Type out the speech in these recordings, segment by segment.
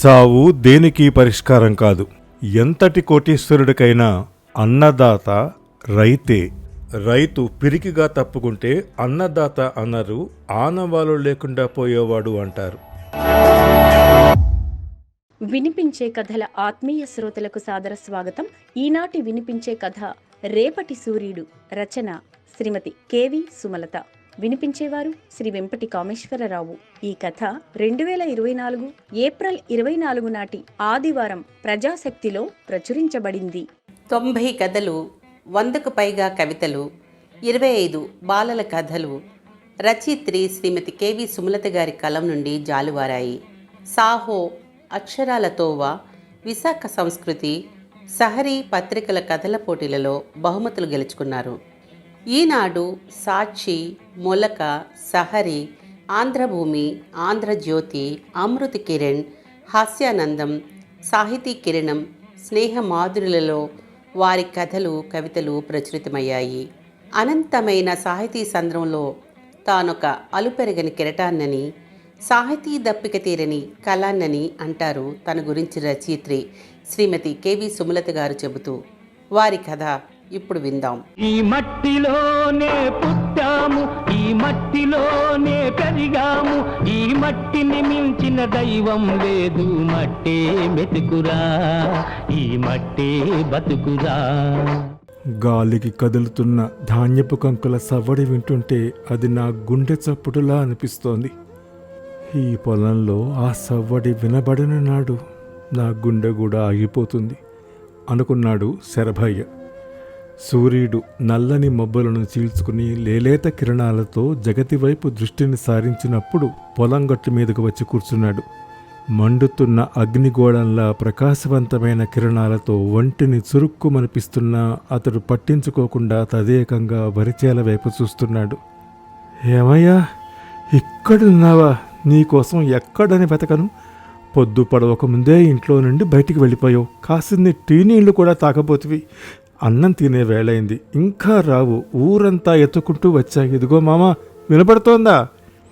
చావు దేనికి పరిష్కారం కాదు. ఎంతటి కోటీశ్వరుడికైనా అన్నదాత రైతే. రైతు పిరికిగా తప్పుకుంటే అన్నదాత అన్నారు ఆనవాలు లేకుండా పోయేవాడు అంటారు. వినిపించే కథల ఆత్మీయ శ్రోతలకు సాదర స్వాగతం. ఈనాటి వినిపించే కథ రేపటి సూర్యుడు రచన శ్రీమతి కేవి సుమలత. వినిపించేవారు శ్రీ వెంపటి కామేశ్వరరావు. ఈ కథ రెండు వేల ఇరవై నాలుగు ఏప్రిల్ ఇరవై నాలుగు నాటి ఆదివారం ప్రజాశక్తిలో ప్రచురించబడింది. తొంభై కథలు వందకు పైగా కవితలు ఇరవై ఐదు బాలల కథలు రచయిత్రి శ్రీమతి కెవి సుమలత గారి కలం నుండి జాలువారాయి. సాహో అక్షరాలతోవా విశాఖ సంస్కృతి సహరీ పత్రికల కథల పోటీలలో బహుమతులు గెలుచుకున్నారు. ఈనాడు సాక్షి మొలక సహరి ఆంధ్రభూమి ఆంధ్రజ్యోతి అమృత కిరణ్ హాస్యానందం సాహితీ కిరణం స్నేహ మాధురులలో వారి కథలు కవితలు ప్రచురితమయ్యాయి. అనంతమైన సాహితీ సంద్రంలో తానొక అలుపెరగని కిరటాన్నని సాహితీ దప్పిక తీరని కళాన్నని అంటారు తన గురించి రచయిత్రి శ్రీమతి కెవి సుమలత గారు చెబుతూ. వారి కథ ఇప్పుడు విందాం. ఈ మట్టిలోనే పుట్టాము ఈ మట్టిలోనే పెరిగాము ఈ మట్టిని మించిన దైవం లేదు మట్టే మెతుకురా ఈ మట్టే బతుకురా. గాలికి కదులుతున్న ధాన్యపు కంకుల సవ్వడి వింటుంటే అది నా గుండె చప్పుడులా అనిపిస్తోంది. ఈ పొలంలో ఆ సవ్వడి వినబడిన నాడు నా గుండె కూడా ఆగిపోతుంది అనుకున్నాడు శరభయ్య. సూర్యుడు నల్లని మబ్బులను చీల్చుకుని లేలేత కిరణాలతో జగతి వైపు దృష్టిని సారించినప్పుడు పొలం గట్టు మీదకు వచ్చి కూర్చున్నాడు. మండుతున్న అగ్నిగోళంలా ప్రకాశవంతమైన కిరణాలతో ఒంటిని చురుక్కుమనిపిస్తున్నా అతడు పట్టించుకోకుండా తదేకంగా వరిచేల వైపు చూస్తున్నాడు. ఏమయ్యా ఇక్కడున్నావా? నీకోసం ఎక్కడని వెతకను? పొద్దు పడవకముందే ఇంట్లో నుండి బయటికి వెళ్ళిపోయావు. కాసిన్ని టీ నీళ్ళు కూడా తాకపోతివి అన్నం తినే వేళైంది. ఇంకా రావు ఊరంతా ఎత్తుకుంటూ వచ్చా ఇదిగో మామ వినపడుతోందా?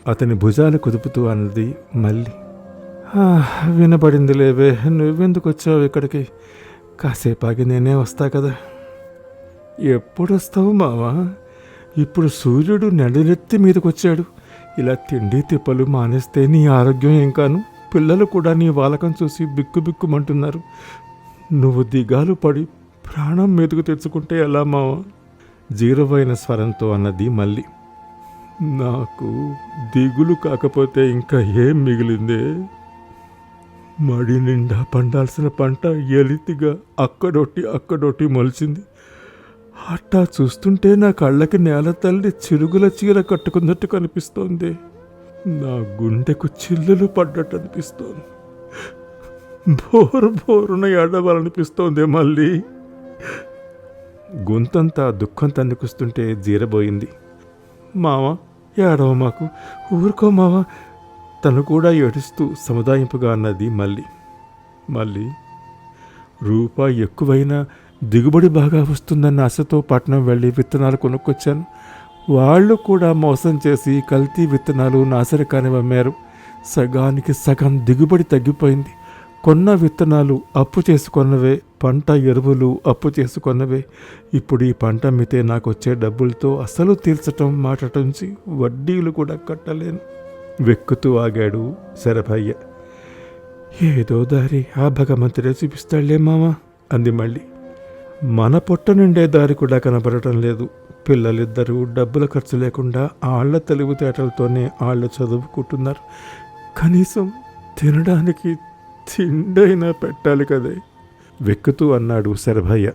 అతని భుజాలు కుదుపుతూ అన్నది మళ్ళీ. "ఆ, వినపడింది లేవే నువ్వెందుకు వచ్చావు ఇక్కడికి? కాసేపు నేనే వస్తా కదా. ఎప్పుడు వస్తావు మావా ఇప్పుడు సూర్యుడు నడినెత్తి మీదకొచ్చాడు. ఇలా తిండి తిప్పలు మానేస్తే నీ ఆరోగ్యం ఏం కాను? పిల్లలు కూడా నీ వాలకం చూసి బిక్కు బిక్కుమంటున్నారు. నువ్వు దిగాలు పడి ప్రాణం మెతుకు తెచ్చుకుంటే ఎలా మావా? జీరవైన స్వరంతో అన్నది మళ్ళీ. నాకు దిగులు కాకపోతే ఇంకా ఏం మిగిలిందే? మడి నిండా పండాల్సిన పంట ఎలితిగా అక్కడొట్టి అక్కడొట్టి మొలిచింది. అట్టా చూస్తుంటే నా కళ్ళకి నేల తల్లి చిరుగుల చీర కట్టుకున్నట్టు కనిపిస్తోంది. నా గుండెకు చిల్లులు పడ్డట్టు అనిపిస్తోంది బోరు బోరున ఏడవాలనిపిస్తోంది మళ్ళీ. గొంతంతా దుఃఖం తన్నుకొస్తుంటే జీరబోయింది. మామ ఏడవ మాకు. ఊరుకో మామ తను కూడా ఏడుస్తూ సముదాయింపుగా అన్నది మళ్ళీ. మళ్ళీ రూపాయి ఎక్కువైనా దిగుబడి బాగా వస్తుందన్న ఆశతో పట్నం వెళ్ళి విత్తనాలు కొనుక్కొచ్చాను. వాళ్ళు కూడా మోసం చేసి కల్తీ విత్తనాలు నాసరికాని అమ్మారు సగానికి సగం దిగుబడి తగ్గిపోయింది. కొన్న విత్తనాలు అప్పు చేసుకున్నవే పంట ఎరువులు అప్పు చేసుకున్నవే. ఇప్పుడు ఈ పంట అమ్మితే నాకు వచ్చే డబ్బులతో అసలు తీర్చటం మాటటంచి వడ్డీలు కూడా కట్టలేను. వెక్కుతూ ఆగాడు శరభయ్య. ఏదో దారి ఆ భగవంతుడే చూపిస్తాడులే మామ అంది మళ్ళీ. మన పొట్ట నిండే దారి కూడా కనబడటం లేదు. పిల్లలిద్దరూ డబ్బుల ఖర్చు లేకుండా ఆళ్ళ తెలివితేటలతోనే ఆళ్ళు చదువుకుంటున్నారు. కనీసం తినడానికి తిండైనా పెట్టాలి కదే. వెక్కుతూ అన్నాడు శరభయ్య.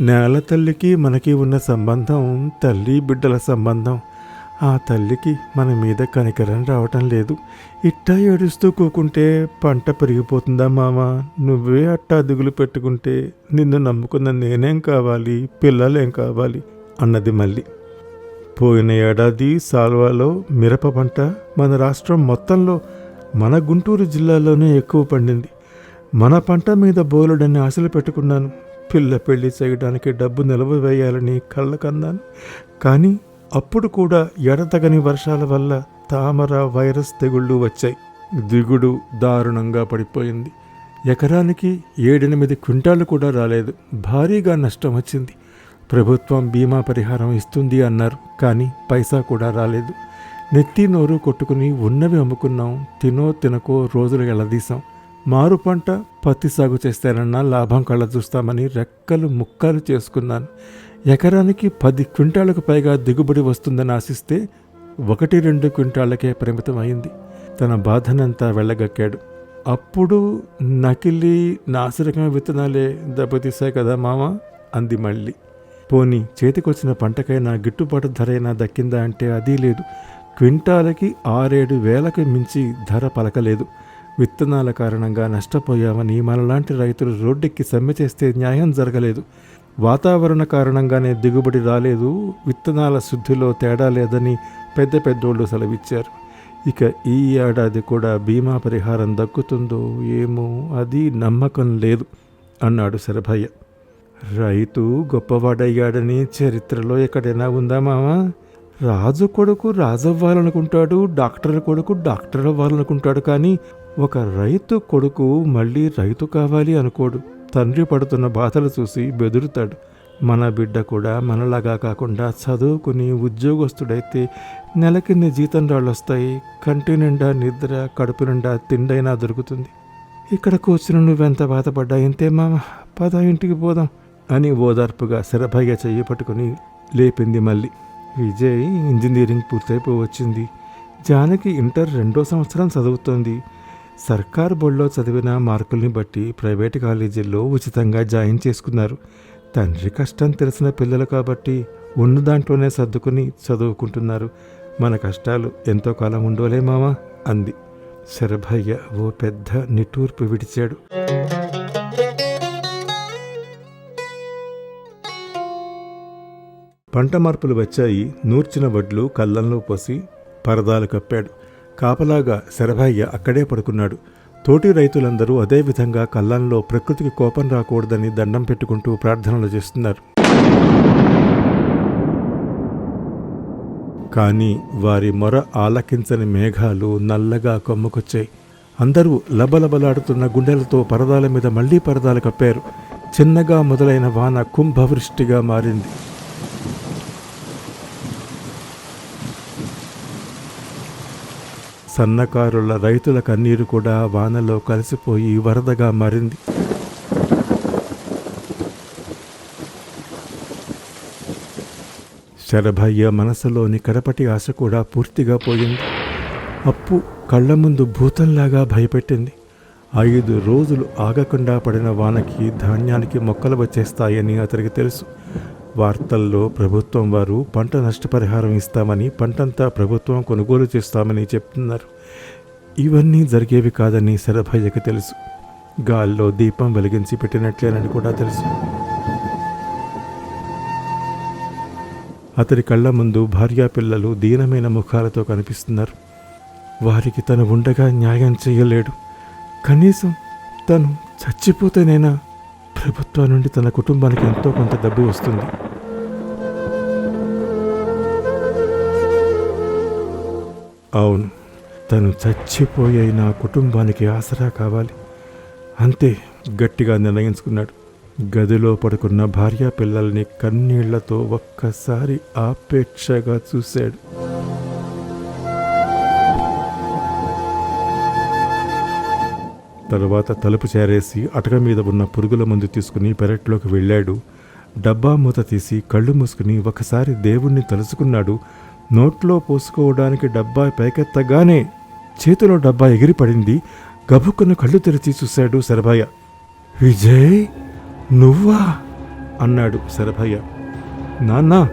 నేల తల్లికి మనకి ఉన్న సంబంధం తల్లి బిడ్డల సంబంధం. ఆ తల్లికి మన మీద కనికరం రావటం లేదు. ఇట్టా ఏడుస్తూ కూకుంటే పంట పెరిగిపోతుందా మామ? నువ్వే అట్టా దిగులు పెట్టుకుంటే నిన్ను నమ్ముకున్న నేనేం కావాలి? పిల్లలేం కావాలి? అన్నది మళ్ళీ. పోయిన ఏడాది సాల్వాలో మిరప పంట మన రాష్ట్రం మొత్తంలో మన గుంటూరు జిల్లాలోనే ఎక్కువ పండింది. మన పంట మీద బోలెడని ఆశలు పెట్టుకున్నాను. పిల్ల పెళ్ళి చేయడానికి డబ్బు నిలవ వేయాలని కళ్ళకన్నాను కానీ అప్పుడు కూడా ఎడతగని వర్షాల వల్ల తామర వైరస్ తెగుళ్ళు వచ్చాయి. దిగుడు దారుణంగా పడిపోయింది. ఎకరానికి ఏడెనిమిది క్వింటాలు కూడా రాలేదు. భారీగా నష్టం వచ్చింది. ప్రభుత్వం బీమా పరిహారం ఇస్తుంది అన్నారు. కానీ పైసా కూడా రాలేదు. నెత్తి నోరు కొట్టుకుని ఉన్నవి అమ్ముకున్నాం తినో తినకో రోజులు ఎలదీశాం. మారు పంట పత్తి సాగు చేస్తానన్నా లాభం కళ్ళ చూస్తామని రెక్కలు ముక్కలు చేసుకున్నాను. ఎకరానికి పది క్వింటాలకు పైగా దిగుబడి వస్తుందని ఆశిస్తే ఒకటి రెండు క్వింటాలకే పరిమితం అయింది. తన బాధనంతా వెళ్ళగక్కాడు. అప్పుడు నకిలీ నాసిరకం విత్తనాలే దెబ్బతీశాయి కదా మామ? అంది మళ్ళీ. పోనీ చేతికొచ్చిన పంటకైనా గిట్టుబాటు ధరైనా దక్కిందా అంటే అదీ లేదు. క్వింటాలకి ఆరేడు వేలకు మించి ధర పలకలేదు. విత్తనాల కారణంగా నష్టపోయామని మనలాంటి రైతులు రోడ్డెక్కి సమ్మె చేస్తే న్యాయం జరగలేదు. వాతావరణ కారణంగానే దిగుబడి రాలేదు. విత్తనాల శుద్ధిలో తేడా లేదని పెద్ద పెద్దోళ్ళు సెలవిచ్చారు. ఇక ఈ ఏడాది కూడా బీమా పరిహారం దక్కుతుందో ఏమో అది నమ్మకం లేదు అన్నాడు శరభయ్య. రైతు గొప్పవాడయ్యాడని చరిత్రలో ఎక్కడైనా ఉందా మామా? రాజు కొడుకు రాజవ్వాలనుకుంటాడు డాక్టర్ కొడుకు డాక్టర్ అవ్వాలనుకుంటాడు కానీ ఒక రైతు కొడుకు మళ్ళీ రైతు కావాలి అనుకోడు. తండ్రి పడుతున్న బాధలు చూసి బెదురుతాడు. మన బిడ్డ కూడా మనలాగా కాకుండా చదువుకుని ఉద్యోగస్తుడైతే నెలకిన్ని జీతం రాళ్ళు వస్తాయి కంటి నిండా నిద్ర కడుపు నిండా తిండైనా దొరుకుతుంది. ఇక్కడ కూర్చుని నువ్వెంత బాధపడ్డా ఇంతే మామ పద ఇంటికి పోదాం అని ఓదార్పుగా శరభయ్య చెయ్యి పట్టుకుని లేపింది మళ్ళీ. విజయ్ ఇంజనీరింగ్ పూర్తయిపోవచ్చింది జానకి ఇంటర్ రెండో సంవత్సరం చదువుతోంది. సర్కార్ బోర్డులో చదివిన మార్కుల్ని బట్టి ప్రైవేట్ కాలేజీల్లో ఉచితంగా జాయిన్ చేసుకున్నారు. తండ్రి కష్టం తెలిసిన పిల్లలు కాబట్టి ఉన్న దాంట్లోనే సర్దుకుని చదువుకుంటున్నారు. మన కష్టాలు ఎంతో కాలం ఉండోలే మామా అంది. శరభయ్య ఓ పెద్ద నిట్టూర్పు విడిచాడు. పంట మార్పులు వచ్చాయి. నూర్చిన వడ్లు కళ్ళంలో పోసి పరదాలు కప్పాడు. కాపలాగా శరభయ్య అక్కడే పడుకున్నాడు. తోటి రైతులందరూ అదే విధంగా కళ్ళంలో ప్రకృతికి కోపం రాకూడదని దండం పెట్టుకుంటూ ప్రార్థనలు చేస్తున్నారు. కానీ వారి మొర ఆలకించని మేఘాలు నల్లగా కొమ్ముకొచ్చాయి. అందరూ లబలబలాడుతున్న గుండెలతో పరదాల మీద మళ్ళీ పరదాలు కప్పారు. చిన్నగా మొదలైన వాన కుంభవృష్టిగా మారింది. సన్నకారుల రైతుల కన్నీరు కూడా వానలో కలిసిపోయి వరదగా మారింది. శరభయ్య మనసులోని కడపటి ఆశ కూడా పూర్తిగా పోయింది. అప్పు కళ్ళ ముందు భూతంలాగా భయపెట్టింది. ఐదు రోజులు ఆగకుండా పడిన వానకి ధాన్యానికి మొక్కలు వచ్చేస్తాయని అతనికి తెలుసు. వార్తల్లో ప్రభుత్వం వారు పంట నష్టపరిహారం ఇస్తామని పంటంతా ప్రభుత్వం కొనుగోలు చేస్తామని చెప్తున్నారు. ఇవన్నీ జరిగేవి కాదని శరభయ్యకి తెలుసు. గాల్లో దీపం వెలిగించి పెట్టినట్లేనని కూడా తెలుసు. అతడి కళ్ళ ముందు భార్యాపిల్లలు దీనమైన ముఖాలతో కనిపిస్తున్నారు. వారికి తను ఉండగా న్యాయం చేయలేడు. కనీసం తను చచ్చిపోతేనైనా ప్రభుత్వం నుండి తన కుటుంబానికి ఎంతో కొంత డబ్బు వస్తుంది. అవును తను చచ్చిపోయే నా కుటుంబానికి ఆసరా కావాలి. అంతే గట్టిగా నిర్ణయించుకున్నాడు. గదిలో పడుకున్న భార్య పిల్లల్ని కన్నీళ్ళతో ఒక్కసారి ఆపేక్షగా చూశాడు. తరువాత తలుపు చేరేసి అటక మీద ఉన్న పురుగుల మందు తీసుకుని పెరట్లోకి వెళ్ళాడు. డబ్బా మూత తీసి కళ్ళు మూసుకుని ఒకసారి దేవుణ్ణి తలుచుకున్నాడు నోట్లో పోసుకోవడానికి డబ్బా పైకెత్తగానే చేతిలో డబ్బా ఎగిరిపడింది. గబుక్కున కళ్ళు తెరిచి చూశాడు శరభయ్య. విజయ్ నువ్వా? అన్నాడు శరభయ్య. నాన్న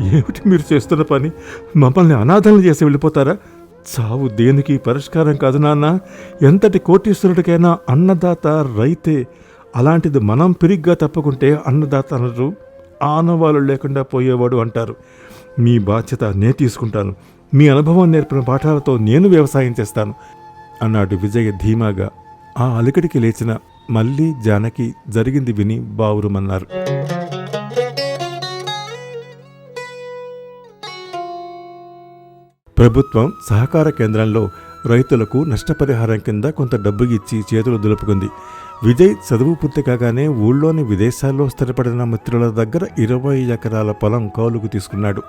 ఏమిటి మీరు చేస్తున్న పని? మమ్మల్ని అనాథలు చేసి వెళ్ళిపోతారా? చావు దేనికి పరిష్కారం కాదు నాన్న. ఎంతటి కోటీశ్వరుడికైనా అన్నదాత రైతే. అలాంటిది మనం పిరిగ్గా తప్పుకుంటే అన్నదాత అనరు. ఆనవాళ్ళు లేకుండా పోయేవాడు అంటారు. మీ బాధ్యత నేను తీసుకుంటాను. మీ అనుభవం నేర్పిన పాఠాలతో నేను వ్యవసాయం చేస్తాను అన్నాడు విజయ ధీమాగా. ఆ అలికడికి లేచిన మళ్ళీ జానకి జరిగింది విని బావురుమన్నారు. ప్రభుత్వం సహకార కేంద్రంలో రైతులకు నష్టపరిహారం కింద కొంత డబ్బు ఇచ్చి చేతులు దులుపుకుంది. విజయ్ చదువు పూర్తి కాగానే ఊళ్ళోని విదేశాల్లో స్థిరపడిన మిత్రుల దగ్గర ఇరవై ఎకరాల పొలం కౌలుకు తీసుకున్నాడు.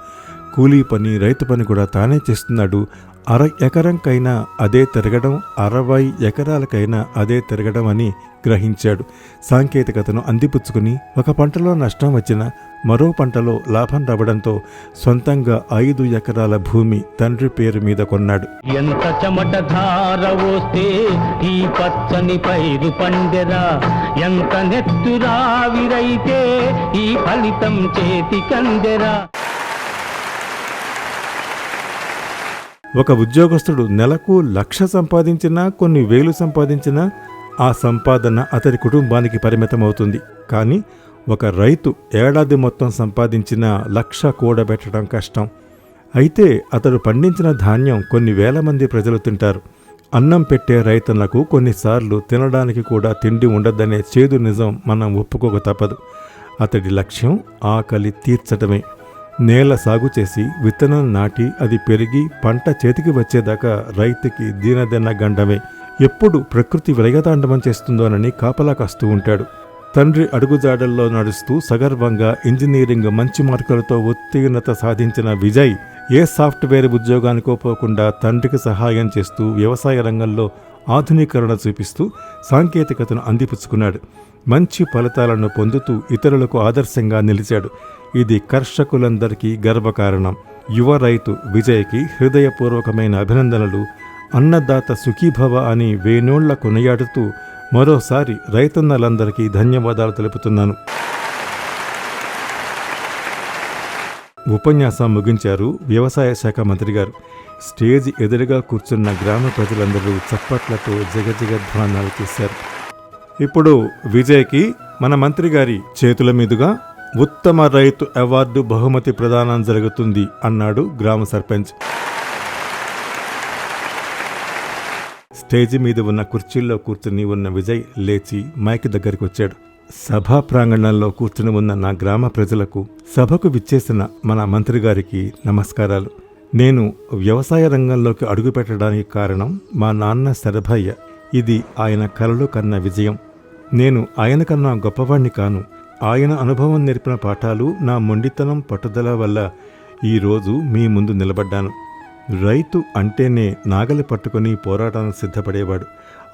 కూలీ పని రైతు పని కూడా తానే చేస్తున్నాడు అర ఎకరంకైనా అదే తిరగడం అరవై ఎకరాలకైనా అదే తిరగడం అని గ్రహించాడు. సాంకేతికతను అందిపుచ్చుకుని ఒక పంటలో నష్టం వచ్చిన మరో పంటలో లాభం రావడంతో సొంతంగా ఐదు ఎకరాల భూమి తండ్రి పేరు మీద కొన్నాడు. ఎంత చెమట ధార వస్తే ఈ పచ్చని పైరు పండెరా. ఎంత నెత్తురావిరైతే ఈ ఫలితం చేతికందెరా. ఒక ఉద్యోగస్తుడు నెలకు లక్ష సంపాదించినా కొన్ని వేలు సంపాదించినా ఆ సంపాదన అతడి కుటుంబానికి పరిమితమవుతుంది. కానీ ఒక రైతు ఏడాది మొత్తం సంపాదించిన లక్ష కూడబెట్టడం కష్టం. అయితే అతడు పండించిన ధాన్యం కొన్ని వేల మంది ప్రజలు తింటారు. అన్నం పెట్టే రైతన్నకు కొన్నిసార్లు తినడానికి కూడా తిండి ఉండదనే చేదు నిజం మనం ఒప్పుకోక తప్పదు. అతడి లక్ష్యం ఆకలి తీర్చటమే. నేల సాగు చేసి విత్తనం నాటి అది పెరిగి పంట చేతికి వచ్చేదాకా రైతుకి దీనదెన్న గండమే. ఎప్పుడు ప్రకృతి విలయతాండవం చేస్తుందోనని కాపలా కాస్తూ ఉంటాడు. తండ్రి అడుగుజాడల్లో నడుస్తూ సగర్వంగా ఇంజనీరింగ్ మంచి మార్కులతో ఉత్తీర్ణత సాధించిన విజయ్ ఏ సాఫ్ట్వేర్ ఉద్యోగానికో పోకుండా తండ్రికి సహాయం చేస్తూ వ్యవసాయ రంగంలో ఆధునీకరణ చూపిస్తూ సాంకేతికతను అందిపుచ్చుకున్నాడు. మంచి ఫలితాలను పొందుతూ ఇతరులకు ఆదర్శంగా నిలిచాడు. ఇది కర్షకులందరికీ గర్వకారణం. యువ రైతు విజయ్కి హృదయపూర్వకమైన అభినందనలు. అన్నదాత సుఖీభవ అని వేణోళ్ళ కొనియాడుతూ మరోసారి రైతన్నలందరికీ ధన్యవాదాలు తెలుపుతున్నాను. ఉపన్యాసం ముగించారు వ్యవసాయ శాఖ మంత్రి గారు. స్టేజ్ ఎదురుగా కూర్చున్న గ్రామ ప్రజలందరూ చప్పట్లతో జగజగధ్వానాలు చేశారు. ఇప్పుడు విజయ్కి మన మంత్రి గారి చేతుల మీదుగా ఉత్తమ రైతు అవార్డు బహుమతి ప్రదానం జరుగుతుంది అన్నాడు గ్రామ సర్పంచ్. స్టేజి మీద ఉన్న కుర్చీల్లో కూర్చుని ఉన్న విజయ్ లేచి మైక్ దగ్గరికి వచ్చాడు. సభా ప్రాంగణంలో కూర్చుని ఉన్న నా గ్రామ ప్రజలకు సభకు విచ్చేసిన మన మంత్రి గారికి నమస్కారాలు. నేను వ్యవసాయ రంగంలోకి అడుగుపెట్టడానికి కారణం మా నాన్న శరభయ్య. ఇది ఆయన కలలు కన్న విజయం. నేను ఆయన కన్నా గొప్పవాణ్ణి కాను. ఆయన అనుభవం నేర్పిన పాఠాలు నా మొండితనం పట్టుదల వల్ల ఈరోజు మీ ముందు నిలబడ్డాను. రైతు అంటేనే నాగలి పట్టుకొని పోరాటానికి సిద్ధపడేవాడు.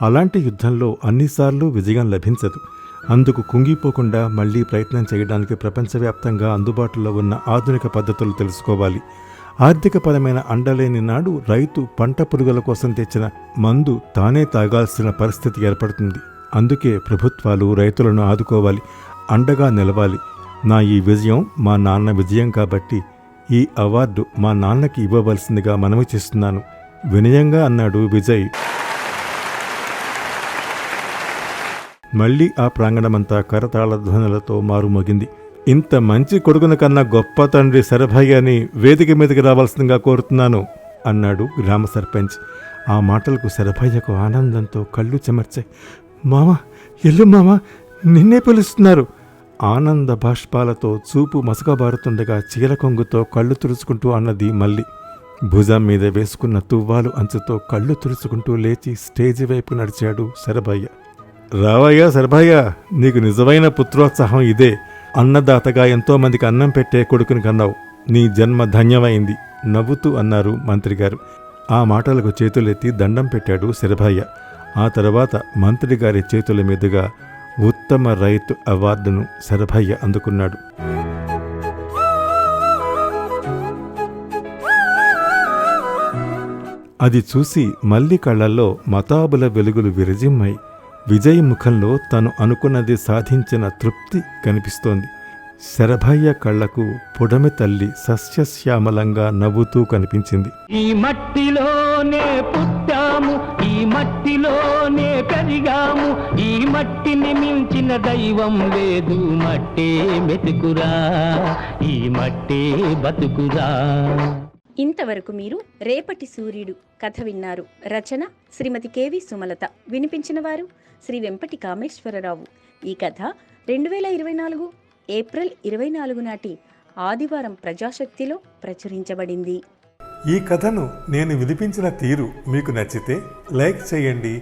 అలాంటి యుద్ధంలో అన్నిసార్లు విజయం లభించదు. అందుకు కుంగిపోకుండా మళ్ళీ ప్రయత్నం చేయడానికి ప్రపంచవ్యాప్తంగా అందుబాటులో ఉన్న ఆధునిక పద్ధతులు తెలుసుకోవాలి. ఆర్థికపరమైన అండలేని నాడు రైతు పంట పురుగుల కోసం తెచ్చిన మందు తానే తాగాల్సిన పరిస్థితి ఏర్పడుతుంది. అందుకే ప్రభుత్వాలు రైతులను ఆదుకోవాలి. అండగా నిలవాలి. నా ఈ విజయం మా నాన్న విజయం కాబట్టి ఈ అవార్డు మా నాన్నకి ఇవ్వవలసిందిగా మనవి చేస్తున్నాను. వినయంగా అన్నాడు విజయ్. మళ్ళీ ఆ ప్రాంగణమంతా కరతాళ ధ్వనులతో మారుమోగింది. ఇంత మంచి కొడుకున కన్నా గొప్ప తండ్రి శరభయ్యని వేదిక మీదకి రావాల్సిందిగా కోరుతున్నాను అన్నాడు గ్రామ సర్పంచ్. ఆ మాటలకు శరభయ్యకు ఆనందంతో కళ్ళు చెమర్చాయి. మామ ఎల్లు మామ నిన్నే పిలుస్తున్నారు. ఆనంద బాష్పాలతో చూపు మసకబారుతుండగా చీల కొంగుతో కళ్ళు తుడుచుకుంటూ అన్నది మళ్ళీ. భుజం మీద వేసుకున్న తువ్వాలు అంచుతో కళ్ళు తుడుచుకుంటూ లేచి స్టేజి వైపు నడిచాడు శరభయ్య. రావయ్య శరభయ్య నీకు నిజమైన పుత్రోత్సాహం ఇదే. అన్నదాతగా ఎంతోమందికి అన్నం పెట్టే కొడుకుని కన్నావు. నీ జన్మ ధన్యమైంది నవ్వుతూ అన్నారు మంత్రిగారు. ఆ మాటలకు చేతులెత్తి దండం పెట్టాడు శరభయ్య. ఆ తర్వాత మంత్రి గారి చేతుల మీదుగా ఉత్తమ రైతు అవార్డును శరభయ్య అందుకున్నాడు. అది చూసి మల్లి కళ్ళల్లో మతాబుల వెలుగులు విరజిమ్మాయి. విజయ్ ముఖంలో తను అనుకున్నది సాధించిన తృప్తి కనిపిస్తోంది. శరభయ్య కళ్ళకు పుడమి తల్లి సస్యశ్యామలంగా నవ్వుతూ కనిపించింది. ఈ మట్టిలోనే పుట్టాము ఈ మట్టిలోనే పెరిగాము మట్టిని మించిన దైవం లేదు. మట్టే మెతుకురా ఈ మట్టే బతుకురా. ఇంతవరకు మీరు రేపటి సూర్యుడు కథ విన్నారు. రచన శ్రీమతి కెవి సుమలత. వినిపించిన వారు శ్రీ వెంపటి కామేశ్వరరావు ఈ కథ రెండు వేల ఇరవై నాలుగు ఏప్రిల్ ఇరవై నాలుగు నాటి ఆదివారం ప్రజాశక్తిలో ప్రచురించబడింది. ఈ కథను నేను వినిపించిన తీరు మీకు నచ్చితే లైక్ చేయండి